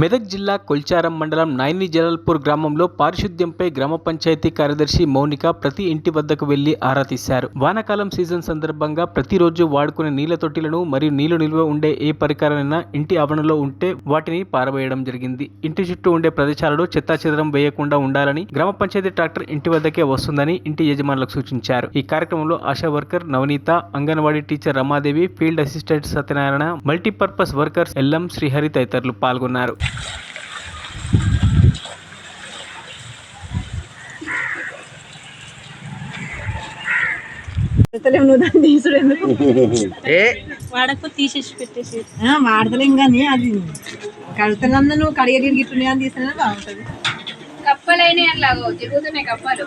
మెదక్ జిల్లా కొల్చారం మండలం నైని జలల్పూర్ గ్రామంలో పారిశుద్ధ్యంపై గ్రామ పంచాయతీ కార్యదర్శి మౌనిక ప్రతి ఇంటి వద్దకు వెళ్ళి ఆరా తీశారు. వానాకాలం సీజన్ సందర్భంగా ప్రతిరోజు వాడుకునే నీళ్ళ తొట్టిలను మరియు నీళ్ళు నిల్వ ఉండే ఏ పరికరాలైనా ఇంటి ఆవరణలో ఉంటే వాటిని పారవేయడం జరిగింది. ఇంటి చుట్టూ ఉండే ప్రదేశాలలో చెత్తాచెదరం వేయకుండా ఉండాలని గ్రామ పంచాయతీ ట్రాక్టర్ ఇంటి వద్దకే వస్తుందని ఇంటి యజమానులకు సూచించారు. ఈ కార్యక్రమంలో ASHA worker Navaneetha anganwadi teacher Ramadevi field assistant Satyanarayana multipurpose workers L M Srihari తదితరులు పాల్గొన్నారు. పెడతలేము నువ్వు దాన్ని తీసుడు ఎందుకు? ఏ? వాడకు తీసేసి పెట్టేసి. ఆ, వాడతలేం కానీ అది కడుతున్నా నువ్వు కడిగ గిట్టున్నాయి అని తీసినా బాగుంటుంది. కప్పలైన అట్లాగో తిరుగుతున్నాయి కప్పలు.